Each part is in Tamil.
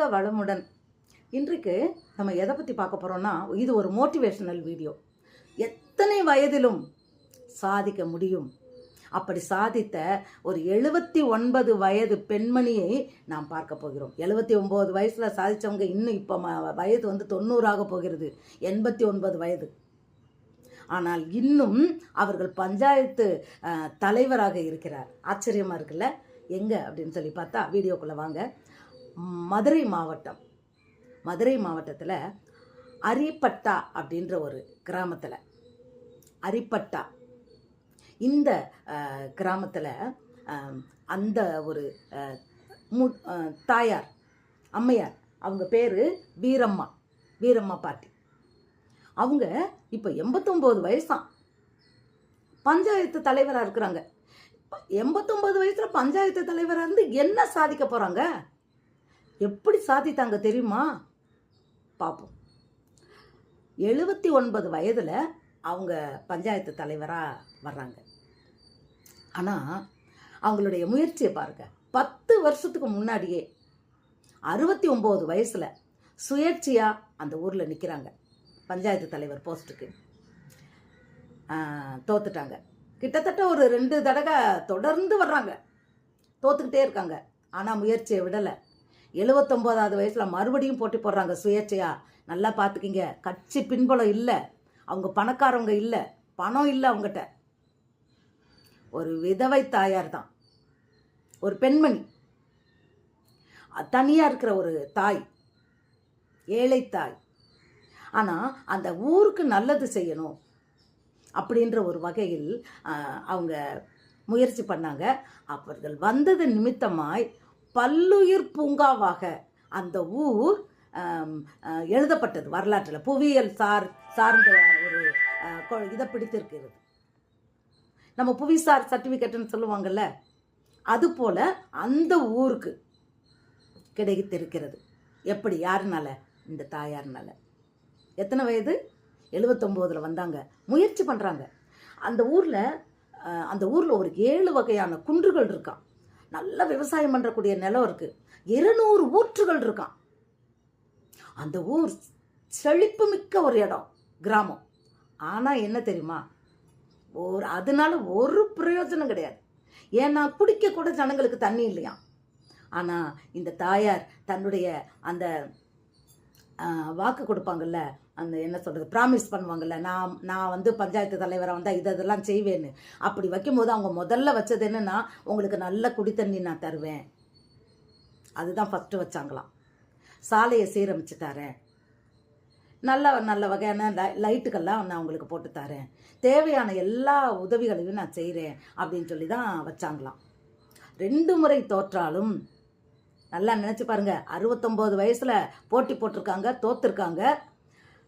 வளமுடன். இன்றைக்கு நம்ம எதை பற்றி பார்க்க போகிறோம்னா இது ஒரு மோட்டிவேஷனல் வீடியோ எத்தனை வயதிலும் சாதிக்க முடியும்? அப்படி சாதித்த ஒரு எழுபத்தி ஒன்பது வயது பெண்மணியை நாம் பார்க்க போகிறோம். எழுபத்தி ஒம்பது வயசில் சாதித்தவங்க இன்னும் இப்போ ம வயது வந்து தொண்ணூறாக போகிறது. எண்பத்தி ஒன்பது வயது. ஆனால் இன்னும் அவர்கள் பஞ்சாயத்து தலைவராக இருக்கிறார். ஆச்சரியமாக இருக்குல்ல? எங்கே? அப்படின்னு சொல்லி பார்த்தா வீடியோக்குள்ளே வாங்க. மதுரை மாவட்டம். மதுரை மாவட்டத்தில் அரிப்பட்டா அப்படின்ற ஒரு கிராமத்தில். அரிப்பட்டா. இந்த கிராமத்தில் அந்த ஒரு மு தாயார் அம்மையார் அவங்க பேர் வீரம்மா. வீரம்மா பாட்டி. அவங்க இப்போ எண்பத்தொம்போது வயசாம். பஞ்சாயத்து தலைவராக இருக்கிறாங்க. எண்பத்தொம்போது வயசில் பஞ்சாயத்து தலைவராக இருந்து என்ன சாதிக்க போகிறாங்க எப்படி சாதித்தாங்க தெரியுமா? பார்ப்போம் எழுபத்தி ஒன்பது வயதில் அவங்க பஞ்சாயத்து தலைவராக வர்றாங்க. ஆனால் அவங்களுடைய முயற்சியை பாருங்க. பத்து வருஷத்துக்கு முன்னாடியே அறுபத்தி ஒம்பது வயசில் சுயேட்சையாக அந்த ஊரில் நிற்கிறாங்க பஞ்சாயத்து தலைவர் போஸ்ட்டுக்கு. தோத்துட்டாங்க. கிட்டத்தட்ட ஒரு ரெண்டு தடவை தொடர்ந்து வர்றாங்க. தோத்துக்கிட்டே இருக்காங்க. ஆனால் முயற்சியை விடலை. எழுபத்தொம்போதாவது வயசில் மறுபடியும் போட்டி போடுறாங்க சுயேட்சையாக நல்லா பார்த்துக்கிங்க கட்சி பின்புலம் இல்லை. அவங்க பணக்காரவங்க இல்லை. பணம் இல்லை அவங்ககிட்ட. ஒரு விதவை தாயார் தான். ஒரு பெண்மணி. தனியாக இருக்கிற ஒரு தாய். ஏழை தாய். ஆனால் அந்த ஊருக்கு நல்லது செய்யணும் அப்படின்ற ஒரு வகையில் அவங்க முயற்சி பண்ணாங்க. அவர்கள் வந்தது நிமித்தமாய் பல்லுயிர் பூங்காவாக அந்த ஊர் எழுதப்பட்டது வரலாற்றில். புவியியல் சார் சார்ந்த ஒரு கொ- இதை பிடித்திருக்கிறது. நம்ம புவிசார் சர்டிஃபிகேட்னு சொல்லுவாங்கல்ல அதுபோல் அந்த ஊருக்கு கிடைத்திருக்கிறது. எப்படி யாருனால? இந்த தாயார்னால. எத்தனை வயது? எழுபத்தொம்போதில் வந்தாங்க. முயற்சி பண்ணுறாங்க அந்த ஊரில் அந்த ஊரில் ஒரு ஏழு வகையான குன்றுகள் இருக்கான் நல்ல விவசாயம் பண்ணுறக்கூடிய நிலம் இருக்குது இருநூறு ஊற்றுகள் இருக்கான் அந்த ஊர் செழிப்புமிக்க ஒரு இடம் கிராமம். ஆனால் என்ன தெரியுமா? ஒரு அதனால ஒரு பிரயோஜனம் கிடையாது. ஏன்னா குடிக்க கூட ஜனங்களுக்கு தண்ணி இல்லையா ஆனால் இந்த தாயார் தன்னுடைய அந்த வாக்கு கொடுப்பாங்கல்ல? அந்த என்ன சொல்கிறது ப்ராமிஸ் பண்ணுவாங்கல்ல நான் நான் வந்து பஞ்சாயத்து தலைவராக வந்தால் இது இதெல்லாம் செய்வேன்னு. அப்படி வைக்கும்போது அவங்க முதல்ல வச்சது என்னென்னா உங்களுக்கு நல்ல குடி தண்ணி நான் தருவேன். அதுதான் ஃபஸ்ட்டு வச்சாங்களாம். சாலையை சீரமைச்சு தரேன் நல்ல நல்ல வகையான லை- லைட்டுக்கெல்லாம் நான் உங்களுக்கு போட்டு தரேன். தேவையான எல்லா உதவிகளையும் நான் செய்கிறேன் அப்படின்னு சொல்லி தான் வச்சாங்களாம். ரெண்டு முறை தோற்றாலும் நல்லா நினச்சி பாருங்கள் அறுபத்தொம்போது வயசில் போட்டி போட்டிருக்காங்க தோத்துருக்காங்க.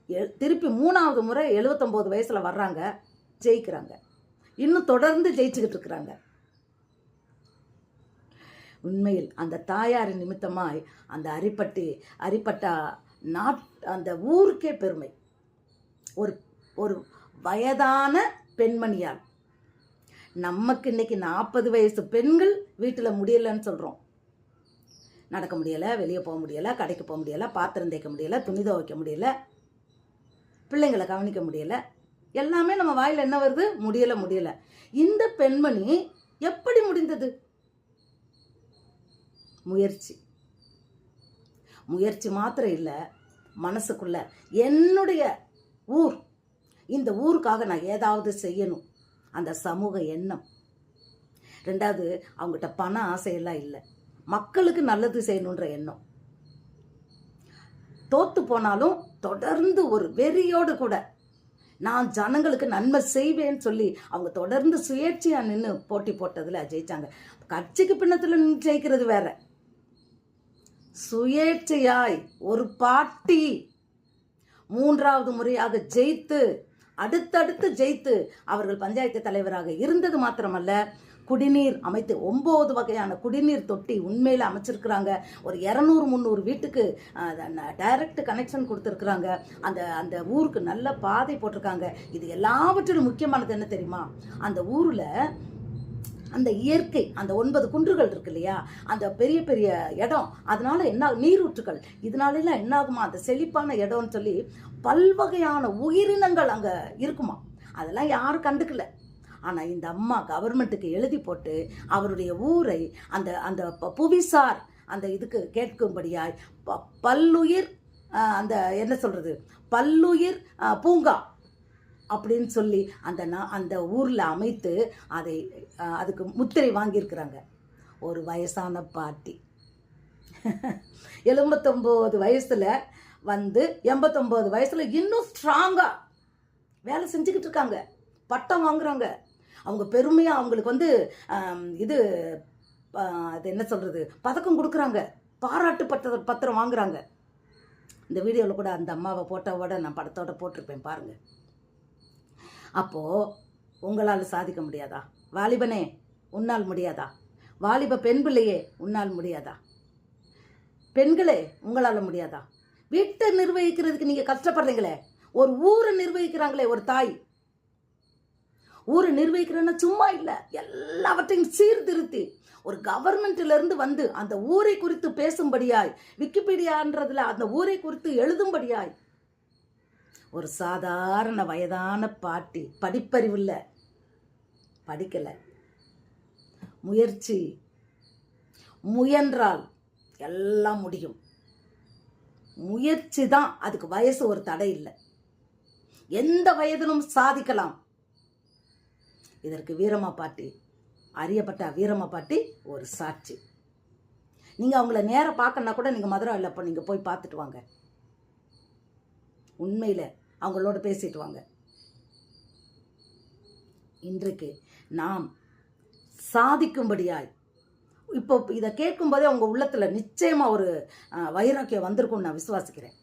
எ- திருப்பி மூணாவது முறை எழுபத்தொம்போது வயசில் வர்றாங்க ஜெயிக்கிறாங்க. இன்னும் தொடர்ந்து ஜெயிச்சுக்கிட்டு இருக்கிறாங்க. உண்மையில் அந்த தாயாரின் நிமித்தமாய் அந்த அரிப்பட்டி அரிப்பட்டா நாட் அந்த ஊருக்கே பெருமை. ஒரு ஒரு வயதான பெண்மணியால். நமக்கு இன்னைக்கு நாற்பது வயசு பெண்கள் வீட்டில் முடியலைன்னு சொல்கிறோம் நடக்க முடியலை வெளியே போக முடியலை கடைக்கு போக முடியலை பாத்திரம் தேய்க்க முடியலை துணி துவைக்க முடியல பிள்ளைங்களை கவனிக்க முடியலை. எல்லாமே நம்ம வாயில் என்ன வருது? முடியலை முடியலை. இந்த பெண்மணி எப்படி முடிந்தது? முயற்சி. முயற்சி மாத்திரம் இல்லை மனசுக்குள்ள என்னுடைய ஊர். இந்த ஊருக்காக நான் ஏதாவது செய்யணும். அந்த சமூக எண்ணம். ரெண்டாவது அவங்ககிட்ட பண ஆசையெல்லாம் இல்லை. மக்களுக்கு நல்லது செய்யணுன்ற எண்ணம். தோத்து போனாலும் தொடர்ந்து ஒரு வெறியோடு கூட நான் ஜனங்களுக்கு நன்மை செய்வேன்னு சொல்லி அவங்க தொடர்ந்து சுயேட்சையாக நின்று போட்டி போட்டதுல ஜெயிச்சாங்க. கட்சிக்கு பின்னத்துல நின்று ஜெயிக்கிறது வேற. சுயேட்சையாய் ஒரு பாட்டி மூன்றாவது முறையாக ஜெயித்து அடுத்தடுத்து ஜெயித்து அவர்கள் பஞ்சாயத்து தலைவராக இருந்தது மாத்திரமல்ல குடிநீர் அமைத்து ஒம்பது வகையான குடிநீர் தொட்டி உண்மையில் அமைச்சிருக்கிறாங்க. ஒரு இரநூறு முந்நூறு வீட்டுக்கு டைரக்ட் கனெக்ஷன் கொடுத்துருக்குறாங்க. அந்த அந்த ஊருக்கு நல்ல பாதை போட்டிருக்காங்க. இது எல்லாவற்றிலும் முக்கியமானது என்ன தெரியுமா? அந்த ஊரில் அந்த இயற்கை அந்த ஒன்பது குன்றுகள் இருக்கு இல்லையா? அந்த பெரிய பெரிய இடம். அதனால என்ன நீரூற்றுகள். இதனாலலாம் என்ன ஆகுமா அந்த செழிப்பான இடம்னு சொல்லி பல்வகையான உயிரினங்கள் அங்கே இருக்குமா? அதெல்லாம் யாரும் கண்டுக்கல. ஆனால் இந்த அம்மா கவர்மெண்ட்டுக்கு எழுதி போட்டு அவருடைய ஊரை அந்த அந்த புவிசார் அந்த இதுக்கு கேட்கும்படியாய் ப- பல்லுயிர் அந்த என்ன சொல்கிறது பல்லுயிர் பூங்கா அப்படின்னு சொல்லி அந்த நான் அந்த ஊரில் அமைத்து அதை அதுக்கு முத்திரை வாங்கியிருக்கிறாங்க. ஒரு வயசான பாட்டி. எழுபத்தொம்போது வயசில் வந்து எண்பத்தொம்போது வயசில் இன்னும் ஸ்ட்ராங்காக வேலை செஞ்சுக்கிட்டு இருக்காங்க. பட்டம் வாங்குறாங்க. அவங்க பெருமையாக அவங்களுக்கு வந்து இது அது என்ன சொல்கிறது பதக்கம் கொடுக்குறாங்க. பாராட்டு பத்த பத்திரம் வாங்குறாங்க. இந்த வீடியோவில் கூட அந்த அம்மாவை போட்டோவோட நான் படத்தோட போட்டிருப்பேன் பாருங்கள் அப்போது உங்களால் சாதிக்க முடியாதா? வாலிபனே உன்னால் முடியாதா? வாலிப பெண் பிள்ளையே உன்னால் முடியாதா? பெண்களே உங்களால் முடியாதா? வீட்டை நிர்வகிக்கிறதுக்கு நீங்கள் கஷ்டப்படுறீங்களே. ஒரு ஊரை நிர்வகிக்கிறாங்களே ஒரு தாய். ஊரை நிர்வகிக்கிறேன்னா சும்மா இல்லை. எல்லாவற்றையும் சீர்திருத்தி ஒரு கவர்மெண்ட்லேருந்து வந்து அந்த ஊரை குறித்து பேசும்படியாய் விக்கிபீடியான்றதுல அந்த ஊரை குறித்து எழுதும்படியாய் ஒரு சாதாரண வயதான பாட்டி படிப்பறிவு இல்லை. படிக்கலை. முயற்சி. முயன்றால் எல்லாம் முடியும். முயற்சி தான் அதுக்கு வயசு ஒரு தடை இல்லை. எந்த வயதிலும் சாதிக்கலாம். இதற்கு வீரமா பாட்டி அறியப்பட்ட வீரமா பாட்டி ஒரு சாட்சி. நீங்கள் அவங்கள நேராக பார்க்கணுன்னா கூட நீங்கள் மதுரை இல்லை இப்போ நீங்கள் போய் பார்த்துட்டு வாங்க. உண்மையில் அவங்களோட பேசிட்டு வாங்க. இன்றைக்கு நாம் சாதிக்கும்படியாய் இப்போ இதை கேட்கும்போதே உங்கள் உள்ளத்தில் நிச்சயமாக ஒரு வைராக்கியம் வந்திருக்கும்னு நான் விசுவாசிக்கிறேன்.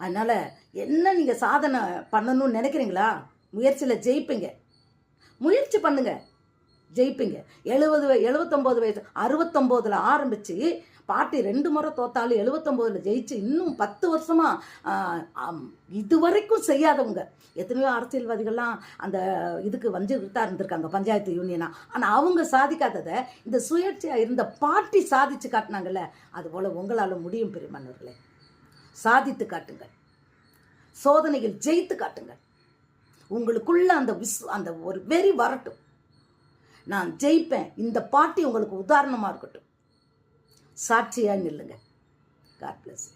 அதனால் என்ன நீங்கள் சாதனை பண்ணணும்னு நினைக்கிறீங்களா? முயற்சியில் ஜெயிப்பீங்க. முயற்சி பண்ணுங்க. ஜெயிப்பீங்க. எழுபது எழுபத்தொம்போது வயசு அறுபத்தொம்போதில் ஆரம்பித்து பாட்டி ரெண்டு முறை தோத்தாலும் எழுபத்தொம்போதில் ஜெயிச்சு இன்னும் பத்து வருஷமாக இதுவரைக்கும் செய்யாதவங்க. எத்தனையோ அரசியல்வாதிகள்லாம் அந்த இதுக்கு வந்துட்டு தான் இருந்திருக்காங்க பஞ்சாயத்து யூனியனா. ஆனால் அவங்க சாதிக்காததை இந்த சுயேட்சையாக இருந்த பாட்டி சாதிச்சு காட்டினாங்கல்ல அதுபோல் உங்களால் முடியும் பெருமன்னர்களே சாதித்து காட்டுங்கள். சோதனையில் ஜெயித்து காட்டுங்கள். உங்களுக்குள்ள அந்த விஸ் அந்த ஒரு வெறி வரட்டும். நான் ஜெயிப்பேன். இந்த பாட்டி உங்களுக்கு உதாரணமாக இருக்கட்டும். சாட்சியாக நில்லுங்க. God plus